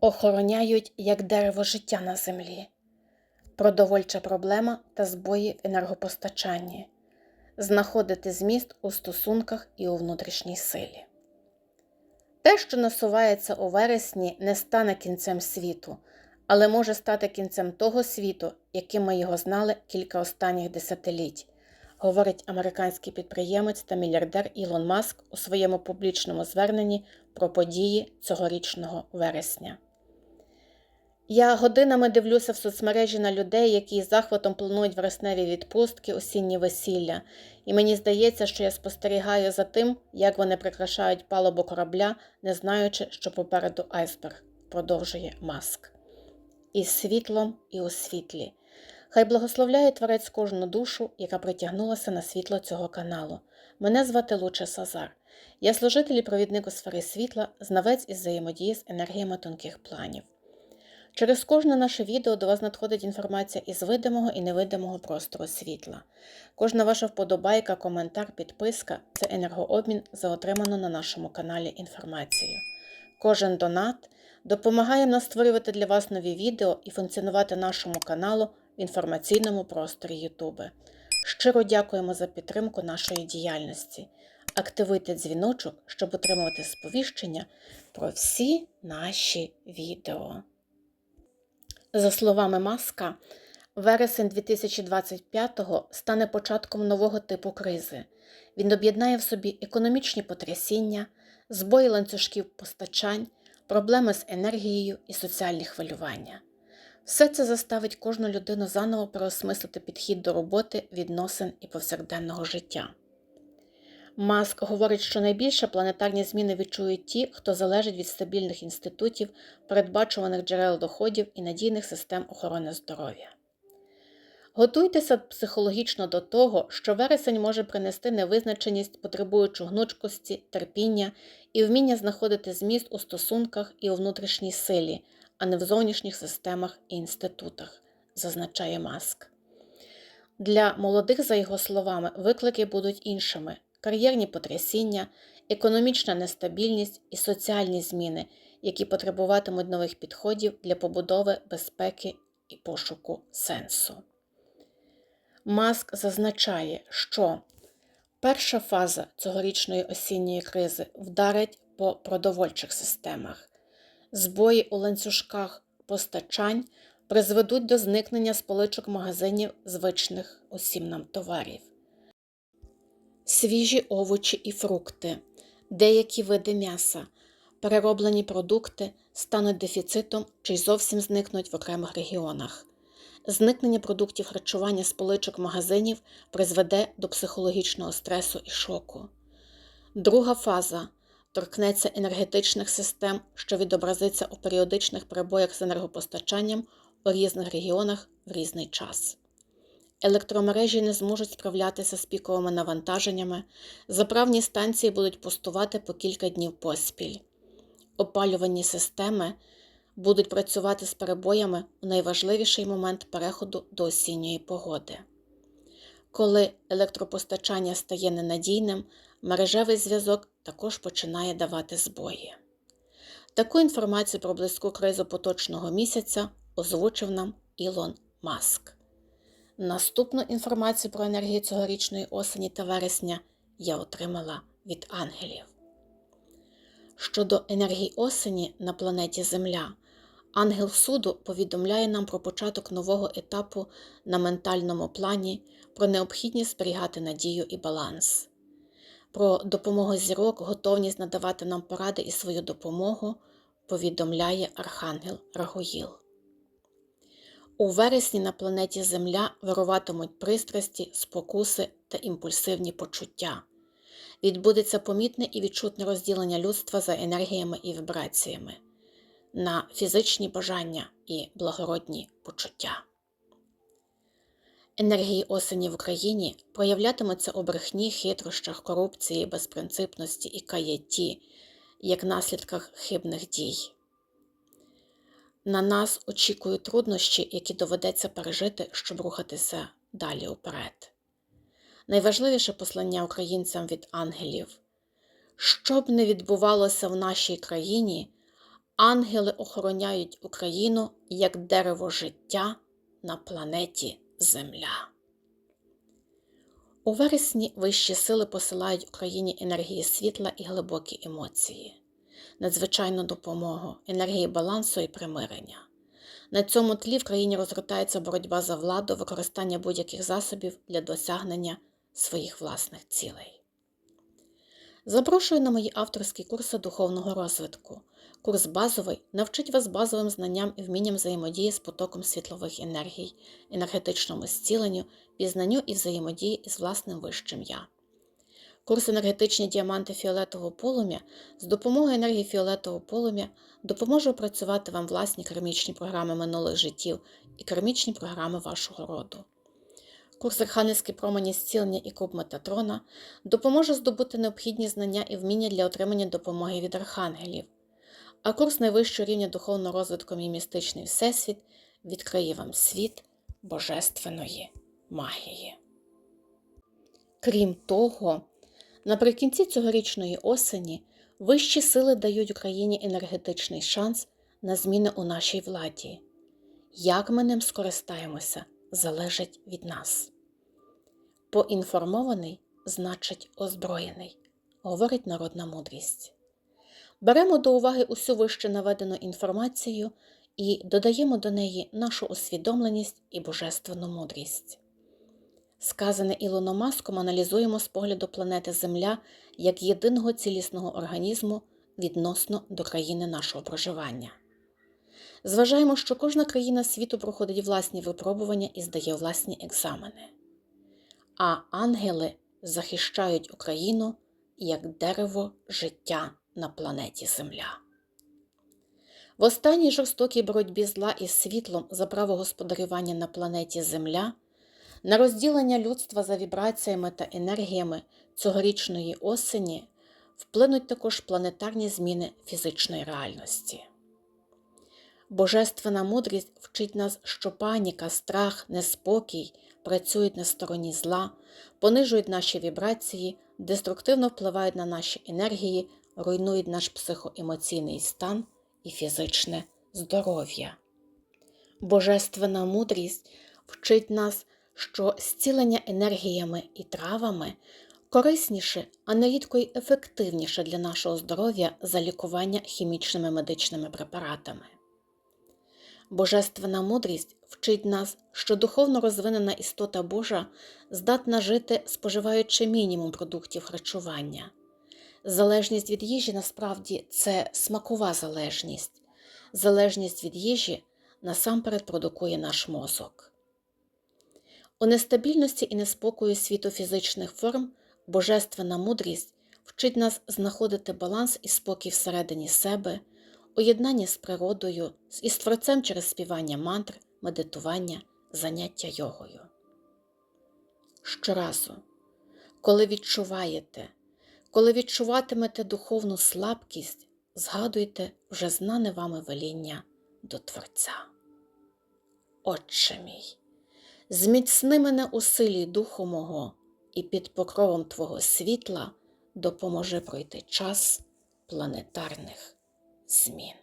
охороняють як дерево життя на землі, продовольча проблема та збої в енергопостачанні, знаходити зміст у стосунках і у внутрішній силі. Те, що насувається у вересні, не стане кінцем світу, але може стати кінцем того світу, яким ми його знали кілька останніх десятиліть, говорить американський підприємець та мільярдер Ілон Маск у своєму публічному зверненні про події цьогорічного вересня. Я годинами дивлюся в соцмережі на людей, які з захватом планують вересневі відпустки, осінні весілля, і мені здається, що я спостерігаю за тим, як вони прикрашають палубу корабля, не знаючи, що попереду айсберг, продовжує Маск. І світлом, і у світлі. Хай благословляє Творець кожну душу, яка притягнулася на світло цього каналу. Мене звати Луче Сазар. Я служитель і провідник у сфері світла, знавець із взаємодії з енергіями тонких планів. Через кожне наше відео до вас надходить інформація із видимого і невидимого простору світла. Кожна ваша вподобайка, коментар, підписка це енергообмін за отриману на нашому каналі інформацію. Кожен донат допомагає нам створювати для вас нові відео і функціонувати нашому каналу в інформаційному просторі Ютуби. Щиро дякуємо за підтримку нашої діяльності. Активуйте дзвіночок, щоб отримувати сповіщення про всі наші відео. За словами Маска, вересень 2025-го стане початком нового типу кризи. Він об'єднає в собі економічні потрясіння, збої ланцюжків постачань, проблеми з енергією і соціальні хвилювання. Все це заставить кожну людину заново переосмислити підхід до роботи, відносин і повсякденного життя. Маск говорить, що найбільше планетарні зміни відчують ті, хто залежить від стабільних інститутів, передбачуваних джерел доходів і надійних систем охорони здоров'я. Готуйтеся психологічно до того, що вересень може принести невизначеність, потребуючи гнучкості, терпіння і вміння знаходити зміст у стосунках і у внутрішній силі, а не в зовнішніх системах і інститутах, зазначає Маск. Для молодих, за його словами, виклики будуть іншими кар'єрні потрясіння, економічна нестабільність і соціальні зміни, які потребуватимуть нових підходів для побудови безпеки і пошуку сенсу. Маск зазначає, що перша фаза цьогорічної осінньої кризи вдарить по продовольчих системах, збої у ланцюжках постачань призведуть до зникнення з поличок магазинів звичних усім нам товарів свіжі овочі і фрукти, деякі види м'яса, перероблені продукти стануть дефіцитом чи й зовсім зникнуть в окремих регіонах. Зникнення продуктів харчування з поличок магазинів призведе до психологічного стресу і шоку. Друга фаза торкнеться енергетичних систем, що відобразиться у періодичних перебоях з енергопостачанням у різних регіонах в різний час електромережі не зможуть справлятися з піковими навантаженнями, заправні станції будуть пустувати по кілька днів поспіль. Опалювальні системи будуть працювати з перебоями у найважливіший момент переходу до осінньої погоди. Коли електропостачання стає ненадійним, мережевий зв'язок також починає давати збої. Таку інформацію про близьку кризу поточного місяця озвучив нам Ілон Маск. Наступну інформацію про енергію цьогорічної осені та вересня я отримала від ангелів. Щодо енергії осені на планеті Земля, ангел суду повідомляє нам про початок нового етапу на ментальному плані, про необхідність зберігати надію і баланс, про допомогу зірок, готовність надавати нам поради і свою допомогу, повідомляє Архангел Рагоїл. У вересні на планеті Земля вируватимуть пристрасті, спокуси та імпульсивні почуття. Відбудеться помітне і відчутне розділення людства за енергіями і вібраціями на фізичні бажання і благородні почуття. Енергії осені в Україні проявлятимуться у брехні, хитрощах, корупції, безпринципності і каятті, як наслідках хибних дій. На нас очікують труднощі, які доведеться пережити, щоб рухатися далі уперед. Найважливіше послання українцям від ангелів. Що б не відбувалося в нашій країні, Ангели охороняють Україну як дерево життя на планеті Земля. У вересні вищі сили посилають Україні енергії світла і глибокі емоції, надзвичайну допомогу, енергії балансу і примирення. На цьому тлі в країні розгортається боротьба за владу, використання будь-яких засобів для досягнення своїх власних цілей. Запрошую на мої авторські курси духовного розвитку. Курс базовий навчить вас базовим знанням і вмінням взаємодії з потоком світлових енергій, енергетичному зціленню, пізнанню і взаємодії із власним вищим я. Курс енергетичні діаманти фіолетового полум'я з допомогою енергії фіолетового полум'я допоможе опрацювати вам власні кармічні програми минулих життів і кармічні програми вашого роду. Курс Архангельські промені зцілення і куб Метатрона допоможе здобути необхідні знання і вміння для отримання допомоги від архангелів. А курс найвищого рівня духовного розвитку «Мій містичний всесвіт відкриє вам світ божественної магії. Крім того, наприкінці цьогорічної осені вищі сили дають Україні енергетичний шанс на зміни у нашій владі. Як ми ним скористаємося, залежить від нас. Поінформований значить озброєний, говорить народна мудрість. Беремо до уваги усю вище наведену інформацію і додаємо до неї нашу усвідомленість і божественну мудрість. Сказане Ілоном Маском аналізуємо з погляду планети Земля як єдиного цілісного організму відносно до країни нашого проживання. Зважаємо, що кожна країна світу проходить власні випробування і здає власні екзамени, а ангели захищають Україну як дерево життя на планеті Земля. В останній жорстокій боротьбі зла із світлом за право господарювання на планеті Земля, на розділення людства за вібраціями та енергіями цьогорічної осені вплинуть також планетарні зміни фізичної реальності. Божественна мудрість вчить нас, що паніка, страх, неспокій працюють на стороні зла, понижують наші вібрації, деструктивно впливають на наші енергії, руйнують наш психоемоційний стан і фізичне здоров'я. Божественна мудрість вчить нас, що зцілення енергіями і травами корисніше, а нерідко й ефективніше для нашого здоров'я за лікування хімічними медичними препаратами. Божественна мудрість вчить нас, що духовно розвинена істота Божа здатна жити, споживаючи мінімум продуктів харчування. Залежність від їжі насправді це смакова залежність. Залежність від їжі насамперед продукує наш мозок. У нестабільності і неспокою світу фізичних форм божественна мудрість вчить нас знаходити баланс і спокій всередині себе, у з природою, із творцем через співання мантр, медитування, заняття йогою. Щоразу, коли відчуваєте, коли відчуватимете духовну слабкість, згадуйте вже знане вами веління до Творця. Отче мій, зміцни мене у силі духу мого і під покровом Твого світла допоможи пройти час планетарних змін.